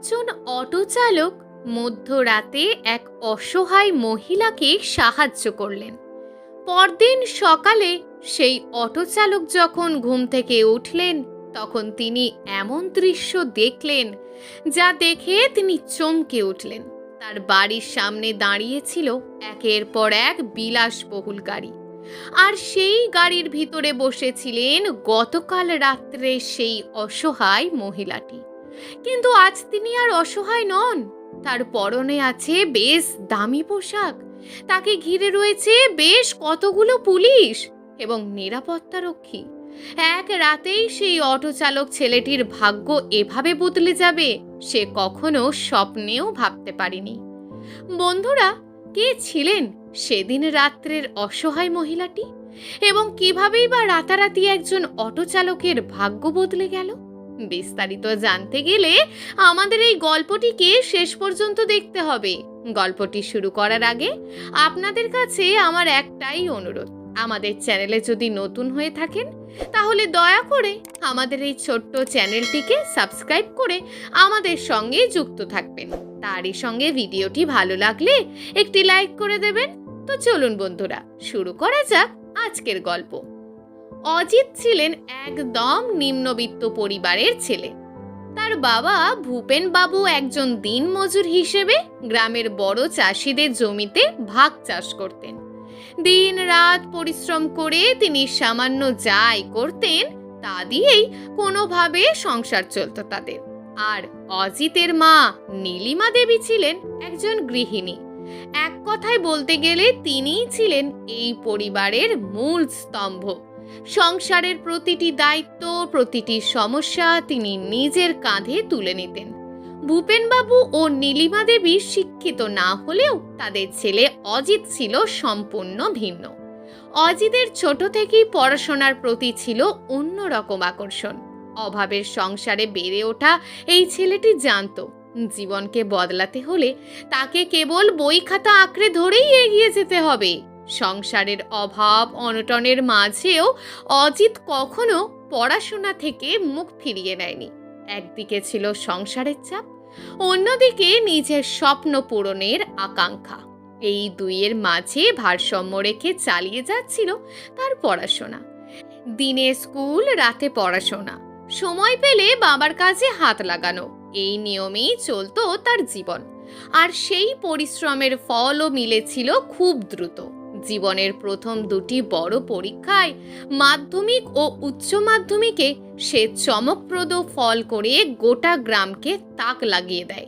একজন অটো চালক মধ্যরাতে এক অসহায় মহিলাকে সাহায্য করলেন। পরদিন সকালে সেই অটো চালক যখন ঘুম থেকে উঠলেন, তখন তিনি এমন দৃশ্য দেখলেন যা দেখে তিনি চমকে উঠলেন। তার বাড়ির সামনে দাঁড়িয়েছিল একের পর এক বিলাসবহুল গাড়ি। আর সেই গাড়ির ভিতরে বসেছিলেন গতকাল রাত্রে সেই অসহায় মহিলাটি। কিন্তু আজ তিনি আর অসহায় নন। তার পরনে আছে বেশ দামি পোশাক। তাকে ঘিরে রয়েছে বেশ কতগুলো পুলিশ এবং নিরাপত্তারক্ষী এক রাতেই সেই অটো চালক ছেলেটির ভাগ্য এভাবে বদলে যাবে, সে কখনো স্বপ্নেও ভাবতে পারেনি। বন্ধুরা, কে ছিলেন সেদিন রাত্রের অসহায় মহিলাটি? এবং কিভাবেই বা রাতারাতি একজন অটো চালকের ভাগ্য বদলে গেল? বিস্তারিত জানতে গেলে আমাদের এই গল্পটিকে শেষ পর্যন্ত দেখতে হবে। গল্পটি শুরু করার আগে আপনাদের কাছে আমার একটাই অনুরোধ। আমাদের চ্যানেলে যদি নতুন হয়ে থাকেন, তাহলে দয়া করে আমাদের এই ছোট্ট চ্যানেলটিকে সাবস্ক্রাইব করে আমাদের সঙ্গে যুক্ত থাকবেন। তারই সঙ্গে ভিডিওটি ভালো লাগলে একটি লাইক করে দেবেন। তো চলুন বন্ধুরা, শুরু করা যাক আজকের গল্প। অজিত ছিলেন একদম নিম্নবিত্ত পরিবারের ছেলে। তার বাবা ভূপেন বাবু একজন দিনমজুর হিসেবে গ্রামের বড় চাষিদের জমিতে ভাগ চাষ করতেন। দিন রাত পরিশ্রম করে তিনি সামান্য যাই করতেন, তা দিয়েই কোনোভাবে সংসার চলতো তাদের। আর অজিতের মা নীলিমা দেবী ছিলেন একজন গৃহিণী। এক কথায় বলতে গেলে তিনিই ছিলেন এই পরিবারের মূল স্তম্ভ। সংসারের প্রতিটি দায়িত্ব, প্রতিটি সমস্যা তিনি নিজের কাঁধে তুলে নিতেন। ভূপেনবাবু ও নীলিমা দেবী শিক্ষিত না হলেও তাদের ছেলে অজিত ছিল সম্পূর্ণ ভিন্ন। অজিতের ছোট থেকেই পড়াশোনার প্রতি ছিল অন্যরকম আকর্ষণ। অভাবের সংসারে বেড়ে ওঠা এই ছেলেটি জানত, জীবনকে বদলাতে হলে তাকে কেবল বই খাতা আঁকড়ে ধরেই এগিয়ে যেতে হবে। সংসারের অভাব অনটনের মাঝেও অজিত কখনো পড়াশোনা থেকে মুখ ফিরিয়ে নেয়নি। একদিকে ছিল সংসারের চাপ, অন্যদিকে নিজের স্বপ্ন পূরণের আকাঙ্ক্ষা। এই দুইয়ের মাঝে ভারসাম্য রেখে চালিয়ে যাচ্ছিল তার পড়াশোনা। দিনে স্কুল, রাতে পড়াশোনা। সময় পেলে বাবার কাজে হাত লাগানো, এই নিয়মেই চলতো তার জীবন। আর সেই পরিশ্রমের ফলও মিলেছিল খুব দ্রুত। জীবনের প্রথম দুটি বড় পরীক্ষায় মাধ্যমিক ও উচ্চ মাধ্যমিকে সে চমকপ্রদ ফল করে গোটা গ্রামকে তাক লাগিয়ে দেয়।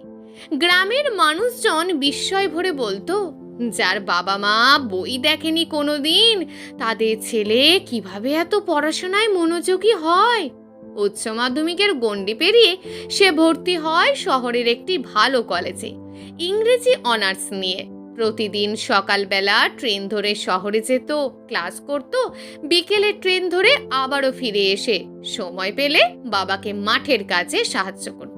গ্রামের মানুষজন বিস্ময় ভরে বলতো, যার বাবা মা বই দেখেনি কোনোদিন, তাদের ছেলে কীভাবে এত পড়াশোনায় মনোযোগী হয়? উচ্চ মাধ্যমিকের গণ্ডি পেরিয়ে সে ভর্তি হয় শহরের একটি ভালো কলেজে, ইংরেজি অনার্স নিয়ে। প্রতিদিন সকালবেলা ট্রেন ধরে শহরে যেত, ক্লাস করত, বিকেলে ট্রেন ধরে আবারও ফিরে এসে সময় পেলে বাবাকে মাঠের কাজে সাহায্য করত।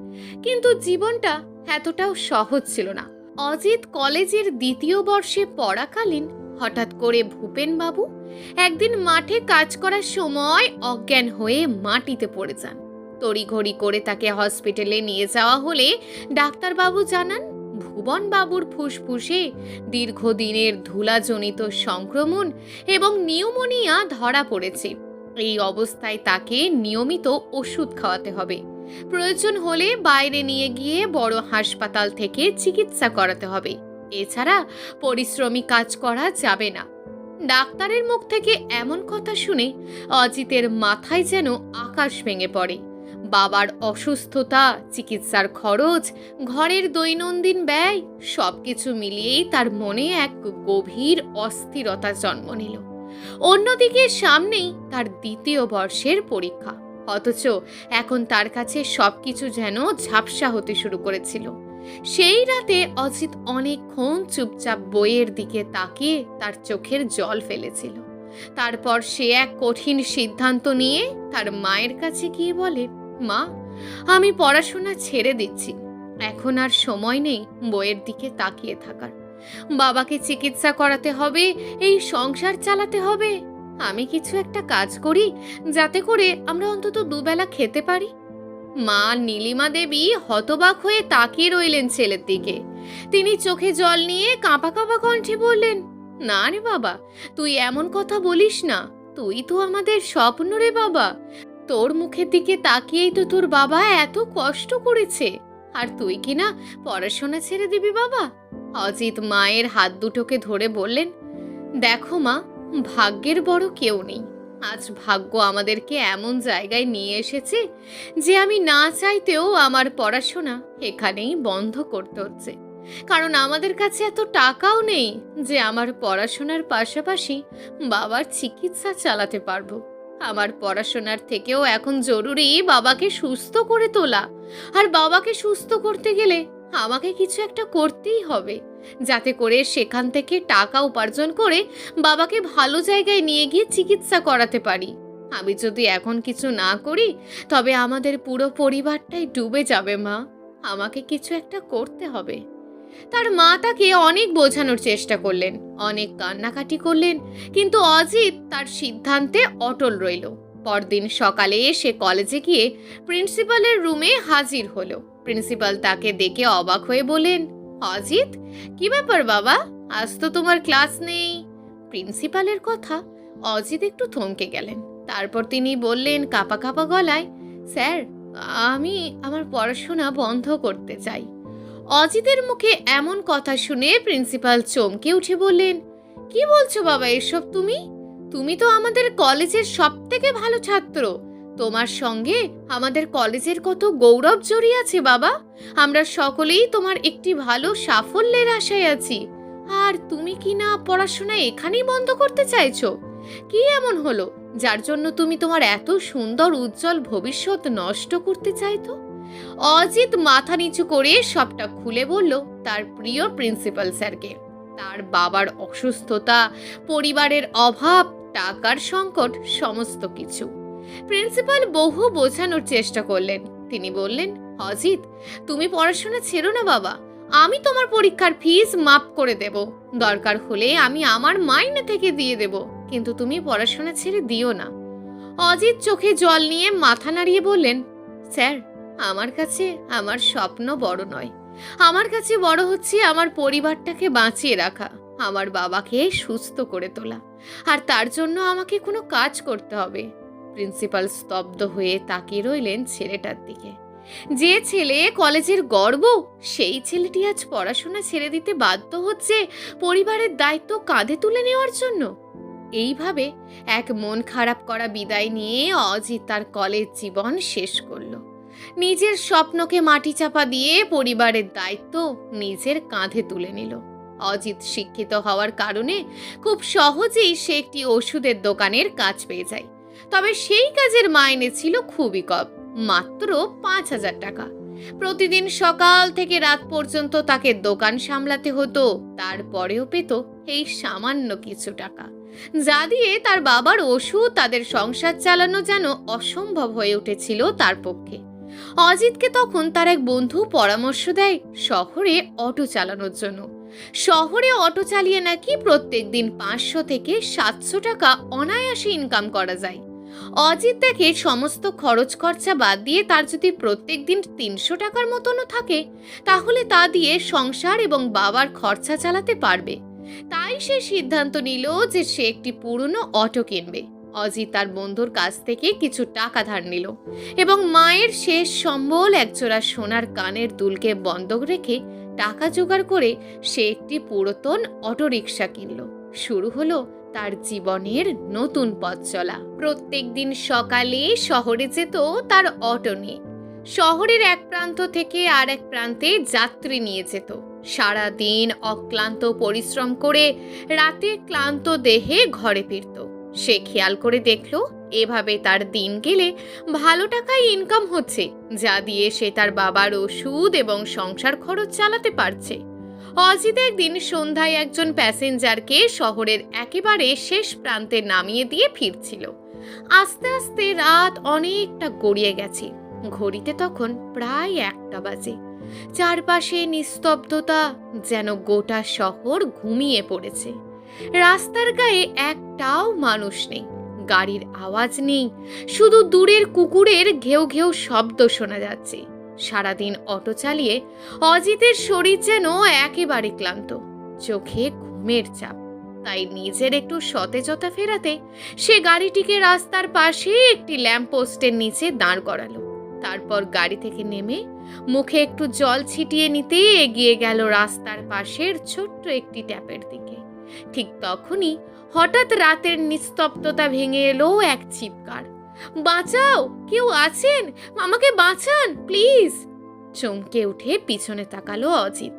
কিন্তু জীবনটা এতটাও সহজ ছিল না। অজিত কলেজের দ্বিতীয় বর্ষে পড়াকালীন হঠাৎ করে ভূপেন বাবু একদিন মাঠে কাজ করার সময় অজ্ঞান হয়ে মাটিতে পড়ে যান। তড়িঘড়ি করে তাকে হসপিটালে নিয়ে যাওয়া হলে ডাক্তারবাবু জানান ভুবন বাবুর ফুসফুসে দীর্ঘদিনের ধুলাজনিত সংক্রমণ এবং নিউমোনিয়া ধরা পড়েছে। এই অবস্থায় তাকে নিয়মিত ওষুধ খাওয়াতে হবে। প্রয়োজন হলে বাইরে নিয়ে গিয়ে বড় হাসপাতাল থেকে চিকিৎসা করাতে হবে। এছাড়া পরিশ্রমী কাজ করা যাবে না। ডাক্তারের মুখ থেকে এমন কথা শুনে অজিতের মাথায় যেন আকাশ ভেঙে পড়ে। বাবার অসুস্থতা, চিকিৎসার খরচ, ঘরের দৈনন্দিন ব্যয়, সবকিছু মিলিয়েই তার মনে এক গভীর অস্থিরতা জন্ম নিল। অন্যদিকে সামনেই তার দ্বিতীয় বর্ষের পরীক্ষা। অথচ এখন তার কাছে সবকিছু যেন ঝাপসা হতে শুরু করেছিল। সেই রাতে অজিত অনেকক্ষণ চুপচাপ বইয়ের দিকে তাকিয়ে তার চোখের জল ফেলেছিল। তারপর সে এক কঠিন সিদ্ধান্ত নিয়ে তার মায়ের কাছে গিয়ে বলে মা, আমি পড়াশোনা ছেড়ে দিচ্ছি। এখন আর সময় নেই বইয়ের দিকে তাকিয়ে থাকার। বাবাকে চিকিৎসা করাতে হবে, এই সংসার চালাতে হবে। আমি কিছু একটা কাজ করি, যাতে করে আমরা অন্তত দুবেলা খেতে পারি। মা নীলিমা দেবী হতবাক হয়ে তাকিয়ে রইলেন ছেলের দিকে। তিনি চোখে জল নিয়ে কাঁপা কাঁপা কণ্ঠে বললেন, না রে বাবা, তুই এমন কথা বলিস না। তুই তো আমাদের স্বপ্ন রে বাবা। তোর মুখের দিকে তাকিয়েই তো তোর বাবা এত কষ্ট করেছে। আর তুই কি না পড়াশোনা ছেড়ে দিবি বাবা? অজিত মায়ের হাত দুটোকে ধরে বললেন, দেখো মা, ভাগ্যের বড় কেউ নেই। আজ ভাগ্য আমাদেরকে এমন জায়গায় নিয়ে এসেছে যে আমি না চাইতেও আমার পড়াশোনা এখানেই বন্ধ করতে হচ্ছে। কারণ আমাদের কাছে এত টাকাও নেই যে আমার পড়াশোনার পাশাপাশি বাবার চিকিৎসা চালাতে পারব। আমার পড়াশোনার থেকেও এখন জরুরি বাবাকে সুস্থ করে তোলা। আর বাবাকে সুস্থ করতে গেলে আমাকে কিছু একটা করতেই হবে, যাতে করে সেখান থেকে টাকা উপার্জন করে বাবাকে ভালো জায়গায় নিয়ে গিয়ে চিকিৎসা করাতে পারি। আমি যদি এখন কিছু না করি, তবে আমাদের পুরো পরিবারটাই ডুবে যাবে মা। আমাকে কিছু একটা করতে হবে। তার মা তাকে অনেক বোঝানোর চেষ্টা করলেন, অনেক কান্নাকাটি করলেন, কিন্তু অজিত তার সিদ্ধান্তে অটল রইল। পরদিন সকালে সে কলেজে গিয়ে প্রিন্সিপালের রুমে হাজির হলো। প্রিন্সিপাল তাকে দেখে অবাক হয়ে বলেন অজিত, কি ব্যাপার বাবা? আজ তো তোমার ক্লাস নেই। প্রিন্সিপালের কথা অজিত একটু থমকে গেলেন। তারপর তিনি বললেন কাপা কাপা গলায়, স্যার, আমি আমার পড়াশোনা বন্ধ করতে চাই। অজিতের মুখে এমন কথা শুনে প্রিন্সিপাল চমকে উঠে বললেন, কি বলছো বাবা এসব তুমি? তুমি তো আমাদের কলেজের সব থেকে ভালো ছাত্র। তোমার সঙ্গে আমাদের কলেজের কত গৌরব জড়িয়ে আছে বাবা। আমরা সকলেই তোমার একটি ভালো সাফল্যের আশায় আছি। আর তুমি কি না পড়াশোনা এখানেই বন্ধ করতে চাইছো? কি এমন হলো? যার জন্য তুমি তোমার এত সুন্দর, উজ্জ্বল ভবিষ্যৎ নষ্ট করতে চাইতো? অজিত মাথা নিচু করে সবটা খুলে বলল, তার প্রিয় প্রিন্সিপাল স্যারকে, তার বাবার অসুস্থতা, পরিবারের অভাব, টাকার সংকট, সমস্ত কিছু। প্রিন্সিপাল বহু বোঝানোর চেষ্টা করলেন। তিনি বললেন, অজিত, তুমি পড়াশোনা ছেড়ো না বাবা। আমি তোমার পরীক্ষার ফিস মাফ করে দেব। দরকার হলে আমি আমার মাইনে থেকে দিয়ে দেব, কিন্তু তুমি পড়াশোনা ছেড়ে দিও না। অজিত চোখে জল নিয়ে মাথা নাড়িয়ে বললেন, স্যার আমার কাছে আমার স্বপ্ন বড় নয়। আমার কাছে বড় হচ্ছে আমার পরিবারটাকে বাঁচিয়ে রাখা, আমার বাবাকে সুস্থ করে তোলা। আর তার জন্য আমাকে কোনো কাজ করতে হবে। প্রিন্সিপাল স্তব্ধ হয়ে তাকিয়ে রইলেন ছেলেটার দিকে। যে ছেলে কলেজের গর্ব, সেই ছেলেটি আজ পড়াশোনা ছেড়ে দিতে বাধ্য হচ্ছে পরিবারের দায়িত্ব কাঁধে তুলে নেওয়ার জন্য। এইভাবে এক মন খারাপ করা বিদায় নিয়ে অজিত তার কলেজ জীবন শেষ করল। নিজের স্বপ্নকে মাটি চাপা দিয়ে পরিবারের দায়িত্ব নিজের কাঁধে তুলে নিল। অজিত শিক্ষিত হওয়ার কারণে খুব সহজেই সে একটি ওষুধের দোকানের কাজ পেয়ে যায়। তবে সেই কাজের মাইনে ছিল খুবই কম, মাত্র পাঁচ হাজার টাকা। প্রতিদিন সকাল থেকে রাত পর্যন্ত তাকে দোকান সামলাতে হতো, তারপরেও পেত এই সামান্য কিছু টাকা। যা দিয়ে তার বাবার ওষুধ, তাদের সংসার চালানো যেন অসম্ভব হয়ে উঠেছিল তার পক্ষে। অজিতকে তখন তার এক বন্ধু পরামর্শ দেয় শহরে অটো চালানোর জন্য। শহরে অটো চালিয়ে নাকি প্রত্যেক দিন পাঁচশো থেকে সাতশো টাকা অনায়াসে ইনকাম করা যায়। অজিত দেখে সমস্ত খরচ খরচা বাদ দিয়ে তার যদি প্রত্যেক দিন তিনশো টাকার মতনও থাকে, তাহলে তা দিয়ে সংসার এবং বাবার খরচা চালাতে পারবে। তাই সে সিদ্ধান্ত নিল যে সে একটি পুরনো অটো কিনবে। অজিত তার বন্ধুর কাছ থেকে কিছু টাকা ধার নিল এবং মায়ের শেষ সম্বল একজোড়া সোনার কানের দুলকে বন্ধক রেখে টাকা জোগাড় করে সে একটি পুরাতন অটোরিকশা কিনল। শুরু হলো তার জীবনের নতুন পথ চলা। প্রত্যেক দিন সকালে শহরে যেত তার অটো নিয়ে। শহরের এক প্রান্ত থেকে আর এক প্রান্তে যাত্রী নিয়ে যেত। সারা দিন অক্লান্ত পরিশ্রম করে রাতে ক্লান্ত দেহে ঘরে ফিরত। সে খেয়াল করে দেখল, এভাবে তার দিন গেলে ভালো টাকায় ইনকাম হচ্ছে, যা দিয়ে সে তার বাবার ওষুধ এবং সংসার খরচ চালাতে পারছে। অজিত একদিন সন্ধ্যায় একজন প্যাসেঞ্জারকে শহরের একেবারে শেষ প্রান্তে নামিয়ে দিয়ে ফিরছিল। আস্তে আস্তে রাত অনেকটা গড়িয়ে গেছে। ঘড়িতে তখন প্রায় একটা বাজে। চারপাশে নিস্তব্ধতা যেন গোটা শহর ঘুমিয়ে পড়েছে। রাস্তার গায়ে একটাও মানুষ নেই। গাড়ির আওয়াজ নেই। শুধু দূরের কুকুরের ঘেউ ঘেউ শব্দ শোনা যাচ্ছে। সারাদিন অটো চালিয়ে অজিতের শরীর যেন একেবারে ক্লান্ত। চোখে ঘুমের চাপ। তাই নিজের একটু সতেজতা ফেরাতে সে গাড়িটিকে রাস্তার পাশে একটি ল্যাম্পপোস্টের নিচে দাঁড় করালো। তারপর গাড়ি থেকে নেমে মুখে একটু জল ছিটিয়ে নিতে এগিয়ে গেল রাস্তার পাশের ছোট্ট একটি ট্যাপের দিকে। ঠিক তখনই হঠাৎ রাতের নিস্তব্ধতা ভেঙে এলো এক চিৎকার। বাঁচাও! কেউ আছেন? আমাকে বাঁচান, প্লিজ! চমকে উঠে পিছনে তাকালো অজিত।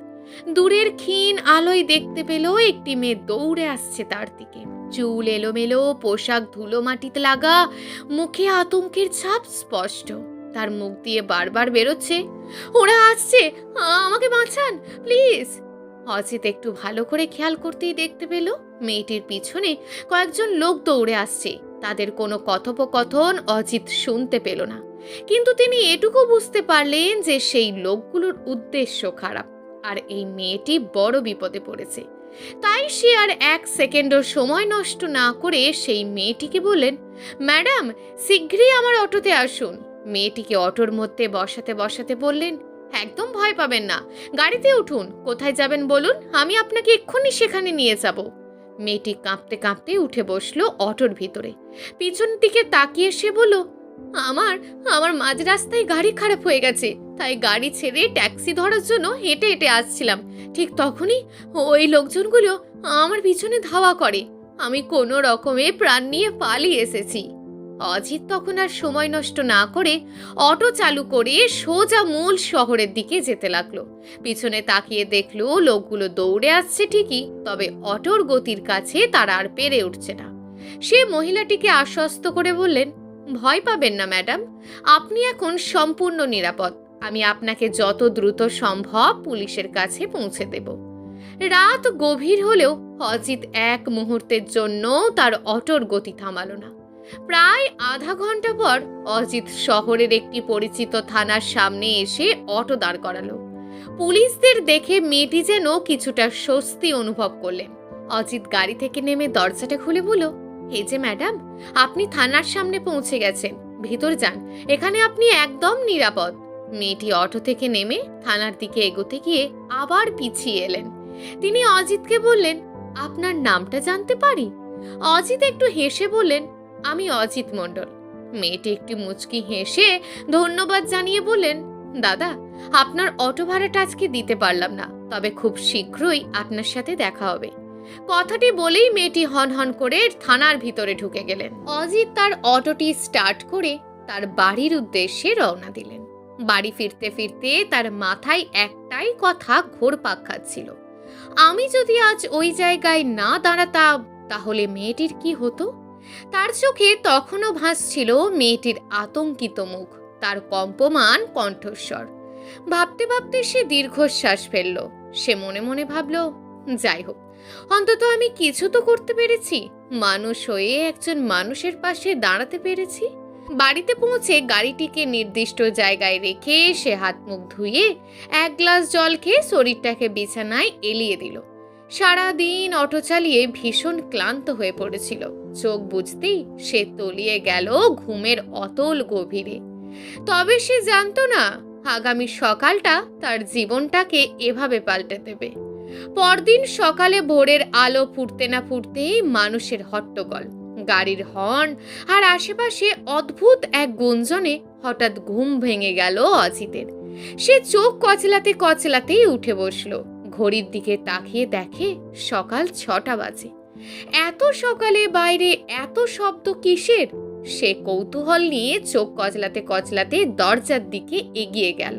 দূরের ক্ষীণ আলোয় দেখতে পেল একটি মেয়ে দৌড়ে আসছে তার দিকে। চুল এলোমেলো, পোশাক ধুলো মাটিতে লাগা, মুখে আতঙ্কের ছাপ স্পষ্ট। তার মুখ দিয়ে বারবার বেরোচ্ছে, ওরা আসছে! আমাকে বাঁচান, প্লিজ! অজিত একটু ভালো করে খেয়াল করতেই দেখতে পেল, মেয়েটির পিছনে কয়েকজন লোক দৌড়ে আসছে। তাদের কোনো কথোপকথন অজিত শুনতে পেল না। কিন্তু তিনি এটুকু বুঝতে পারলেন যে সেই লোকগুলোর উদ্দেশ্য খারাপ, আর এই মেয়েটি বড় বিপদে পড়েছে। তাই সে আর এক সেকেন্ডও সময় নষ্ট না করে সেই মেয়েটিকে বললেন, ম্যাডাম, শীঘ্রই আমার অটোতে আসুন। মেয়েটিকে অটোর মধ্যে বসাতে বসাতে বললেন একদম ভয় পাবেন না। গাড়িতে উঠুন। কোথায় যাবেন বলুন? আমি আপনাকে এক্ষুনি সেখানে নিয়ে যাব। মেয়েটি কাঁপতে কাঁপতে উঠে বসল অটোর ভিতরে। পিছন দিকে তাকিয়ে সে বলল, আমার আমার মাঝ রাস্তায় গাড়ি খারাপ হয়ে গেছে। তাই গাড়ি ছেড়ে ট্যাক্সি ধরার জন্য হেঁটে হেঁটে আসছিলাম। ঠিক তখনই ওই লোকজনগুলো আমার পিছনে ধাওয়া করে। আমি কোনো রকমে প্রাণ নিয়ে পালিয়ে এসেছি। অজিত তখন আর সময় নষ্ট না করে অটো চালু করে সোজা মূল শহরের দিকে যেতে লাগল। পিছনে তাকিয়ে দেখল লোকগুলো দৌড়ে আসছে ঠিকই, তবে অটোর গতির কাছে তারা আর পেরে উঠছে না। সে মহিলাটিকে আশ্বস্ত করে বললেন, ভয় পাবেন না, ম্যাডাম। আপনি এখন সম্পূর্ণ নিরাপদ। আমি আপনাকে যত দ্রুত সম্ভব পুলিশের কাছে পৌঁছে দেব। রাত গভীর হলেও অজিত এক মুহূর্তের জন্য তার অটোর গতি থামালো না। প্রায় আধা ঘণ্টা পর অজিত শহরের একটি পরিচিত থানার সামনে এসে অটো দাঁড় করালো। পুলিশদের দেখে মেয়েটি যেন কিছুটা স্বস্তি অনুভব করলেন। অজিত গাড়ি থেকে নেমে দরজাটা খুলে বলল এই যে ম্যাডাম, আপনি থানার সামনে পৌঁছে গেছেন। ভিতর যান, এখানে আপনি একদম নিরাপদ। মেয়েটি অটো থেকে নেমে থানার দিকে এগোতে গিয়ে আবার পিছিয়ে এলেন। তিনি অজিতকে বললেন, আপনার নামটা জানতে পারি? অজিত একটু হেসে বললেন আমি অজিত মণ্ডল। মেয়েটি একটি মুচকি হেসে ধন্যবাদ জানিয়ে বললেন, দাদা, আপনার অটো ভাড়াটা আজকে দিতে পারলাম না, তবে খুব শীঘ্রই আপনার সাথে দেখা হবে। কথাটি বলেই মেয়েটি হন হন করে থানার ভিতরে ঢুকে গেলেন। অজিত তার অটোটি স্টার্ট করে তার বাড়ির উদ্দেশ্যে রওনা দিলেন। বাড়ি ফিরতে ফিরতে তার মাথায় একটাই কথা ঘোরপাক খাচ্ছিল। আমি যদি আজ ওই জায়গায় না দাঁড়াতাম, তাহলে মেয়েটির কি হতো? তার চোখে তখনও ভাসছিল মেয়েটির আতঙ্কিত মুখ, তার কম্পমান কণ্ঠস্বর। ভাবতে ভাবতে সে দীর্ঘশ্বাস ফেলল। সে মনে মনে ভাবল, যাই হোক, অন্তত আমি কিছু তো করতে পেরেছি। মানুষ হয়ে একজন মানুষের পাশে দাঁড়াতে পেরেছি। বাড়িতে পৌঁছে গাড়িটিকে নির্দিষ্ট জায়গায় রেখে সে হাত মুখ ধুয়ে এক গ্লাস জল খেয়ে শরীরটাকে বিছানায় এলিয়ে দিল। সারাদিন অটো চালিয়ে ভীষণ ক্লান্ত হয়ে পড়েছিল। চোখ বুঝতেই সে তলিয়ে গেল ঘুমের অতল গভীরে। তবে সে জানতো না, আগামী সকালটা তার জীবনটাকে এভাবে পাল্টে দেবে। পরদিন সকালে ভোরের আলো ফুটতে না ফুটতেই মানুষের হট্টগোল। গাড়ির হর্ন আর আশেপাশে অদ্ভুত এক গুঞ্জনে হঠাৎ ঘুম ভেঙে গেল অজিতের। সে চোখ কচলাতে কচলাতেই উঠে বসল। ঘড়ির দিকে তাকিয়ে দেখে সকাল ছটা বাজে। এত সকালে বাইরে এত শব্দ কিসের? সে কৌতূহল নিয়ে চোখ কচলাতে কচলাতে দরজার দিকে এগিয়ে গেল।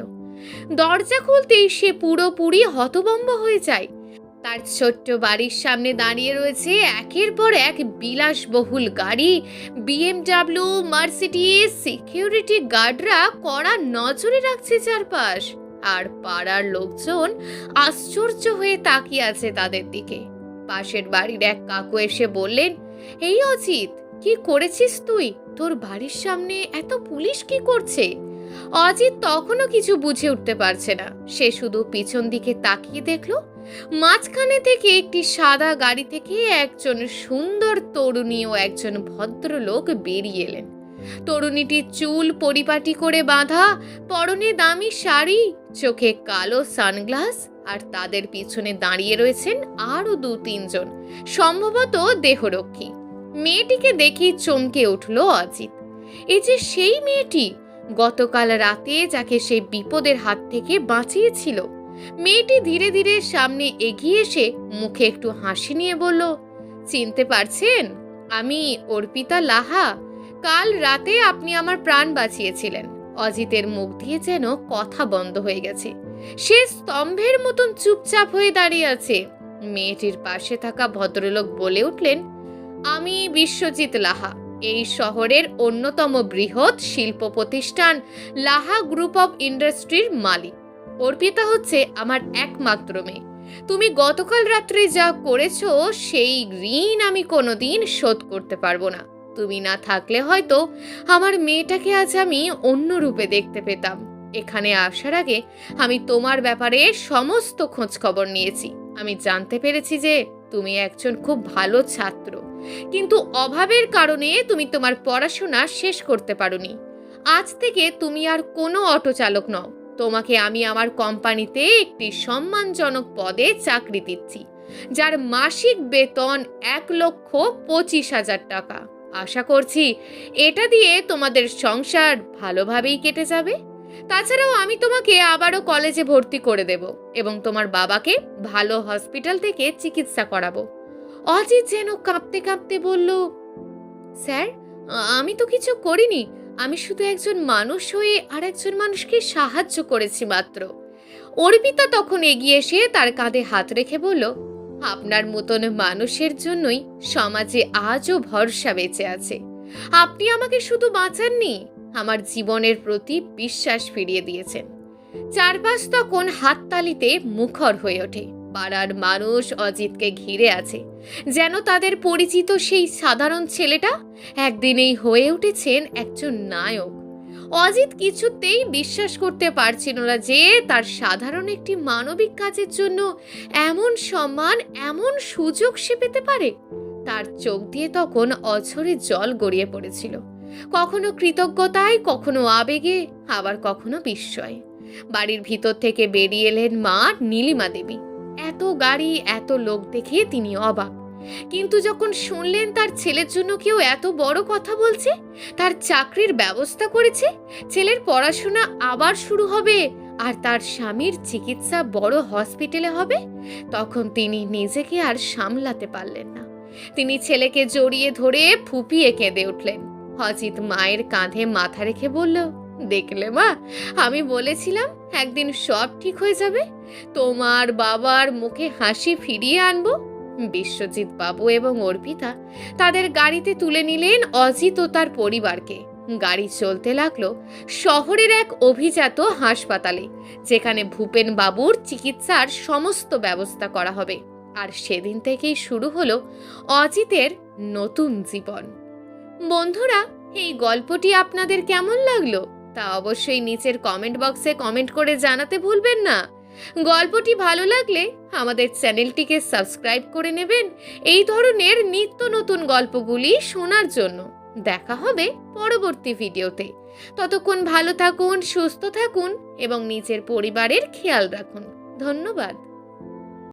দরজা খুলতেই সে পুরোপুরি হতভম্ব হয়ে যায়। তার ছোট্ট বাড়ির সামনে দাঁড়িয়ে রয়েছে একের পর এক বিলাসবহুল গাড়ি, বিএমডাব্লিউ, মার্সিডিজ, সিকিউরিটি গার্ডরা কড়া নজরে রাখছে চারপাশ। আর পাড়ার লোকজন আশ্চর্য হয়ে তাকিয়ে আছে তাদের দিকে। পাশের বাড়ির এক কাকু এসে বললেন, এই অজিত, কি করেছিস তুই? তোর বাড়ির সামনে এত পুলিশ কি করছে? অজিত তখনও কিছু বুঝে উঠতে পারছে না। সে শুধু পিছন দিকে তাকিয়ে দেখল, মাঝখানে থেকে একটি সাদা গাড়ি থেকে একজন সুন্দর তরুণী ও একজন ভদ্রলোক বেরিয়ে এলেন। তরুণীটির চুল পরিপাটি করে বাঁধা, পরনে দামি শাড়ি, চোখে কালো সানগ্লাস, আর তাদের পিছনে দাঁড়িয়ে রয়েছেন আরও দু তিনজন, সম্ভবত দেহরক্ষী। মেয়েটিকে দেখি চমকে উঠল অজিত। এই যে সেই মেয়েটি, গতকাল রাতে যাকে সেই বিপদের হাত থেকে বাঁচিয়েছিল। মেয়েটি ধীরে ধীরে সামনে এগিয়ে এসে মুখে একটু হাসি নিয়ে বলল, চিনতে পারছেন? আমি অর্পিতা লাহা কাল রাতে আপনি আমার প্রাণ বাঁচিয়েছিলেন। অজিতের মুখ দিয়ে যেন কথা বন্ধ হয়ে গেছে। সে স্তম্ভের মতন চুপচাপ হয়ে দাঁড়িয়ে আছে। মেয়েটির পাশে থাকা ভদ্রলোক বলে উঠলেন, আমি বিশ্বজিৎ লাহা। এই শহরের অন্যতম বৃহৎ শিল্প প্রতিষ্ঠান লাহা গ্রুপ অফ ইন্ডাস্ট্রির মালিক। অর্পিতা হচ্ছে আমার একমাত্র মেয়ে। তুমি গতকাল রাত্রে যা করেছ, সেই ঋণ আমি কোনোদিন শোধ করতে পারব না। তুমি না থাকলে হয়তো আমার মেয়েটাকে আজ আমি অন্য রূপে দেখতে পেতাম। এখানে আসার আগে আমি তোমার ব্যাপারে সমস্ত খোঁজ খবর নিয়েছি। আমি জানতে পেরেছি যে তুমি একজন খুব ভালো ছাত্র। কিন্তু অভাবের কারণে তুমি তোমার পড়াশোনা শেষ করতে পারোনি। আজ থেকে তুমি আর কোনো অটো চালক নও। তোমাকে আমি আমার কোম্পানিতে একটি সম্মানজনক পদে চাকরি দিচ্ছি, যার মাসিক বেতন এক লক্ষ পঁচিশ হাজার টাকা। আশা করছি এটা দিয়ে তোমাদের সংসার ভালোভাবেই কেটে যাবে। তাছাড়াও আমি তোমাকে আবারও কলেজে ভর্তি করে দেব এবং তোমার বাবাকে ভালো হসপিটাল থেকে চিকিৎসা করাবো। অজিত যেন কাঁপতে কাঁপতে বলল, স্যার, আমি তো কিছু করিনি। আমি শুধু একজন মানুষ হয়ে আর একজন মানুষকে সাহায্য করেছি মাত্র। অর্পিতা তখন এগিয়ে এসে তার কাঁধে হাত রেখে বলল আপনার মতন মানুষের জন্যই সমাজে আজও ভরসা বেঁচে আছে। আপনি আমাকে শুধু বাঁচাননি, আমার জীবনের প্রতি বিশ্বাস ফিরিয়ে দিয়েছেন। চারপাশ তখন হাততালিতে মুখর হয়ে ওঠে। পাড়ার মানুষ অজিতকে ঘিরে আছে। যেন তাদের পরিচিত সেই সাধারণ ছেলেটা একদিনেই হয়ে উঠেছেন একজন নায়ক। অজিত কিছুতেই বিশ্বাস করতে পারছিল না যে তার সাধারণ একটি মানবিক কাজের জন্য এমন সম্মান, এমন সুযোগ সে পেতে পারে। তার চোখ দিয়ে তখন অঝরে জল গড়িয়ে পড়েছিল। কখনো কৃতজ্ঞতায়, কখনো আবেগে, আবার কখনো বিস্ময়ে। বাড়ির ভিতর থেকে বেরিয়ে এলেন মা নীলিমা দেবী। এত গাড়ি, এত লোক দেখে তিনি অবাক। কিন্তু যখন শুনলেন তার ছেলের জন্য কেউ এত বড় কথা বলছে, তার চাকরির ব্যবস্থা করেছে, ছেলের পড়াশোনা আবার শুরু হবে আর তার স্বামীর চিকিৎসা বড় হসপিটালে হবে, তখন তিনি নিজেকে আর সামলাতে পারলেন না। তিনি ছেলেকে জড়িয়ে ধরে ফুপিয়ে কেঁদে উঠলেন। অজিত মায়ের কাঁধে মাথা রেখে বলল, দেখলে মা, আমি বলেছিলাম একদিন সব ঠিক হয়ে যাবে, তোমার বাবার মুখে হাসি ফিরিয়ে আনব বিশ্বজিৎ বাবু এবং অর্পিতা তাদের গাড়িতে তুলে নিলেন অজিত ও তার পরিবারকে। গাড়ি চলতে লাগল শহরের এক অভিজাত হাসপাতালে, যেখানে ভূপেন বাবুর চিকিৎসার সমস্ত ব্যবস্থা করা হবে। আর সেদিন থেকেই শুরু হলো অজিতের নতুন জীবন। বন্ধুরা, এই গল্পটি আপনাদের কেমন লাগল? তা অবশ্যই নিচের কমেন্ট বক্সে কমেন্ট করে জানাতে ভুলবেন না। গল্পটি ভালো লাগলে আমাদের চ্যানেলটিকে সাবস্ক্রাইব করে নেবেন এই ধরনের নিত্য নতুন গল্পগুলি শোনার জন্য। দেখা হবে পরবর্তী ভিডিওতে। ততক্ষণ ভালো থাকুন, সুস্থ থাকুন এবং নিজের পরিবারের খেয়াল রাখুন। ধন্যবাদ।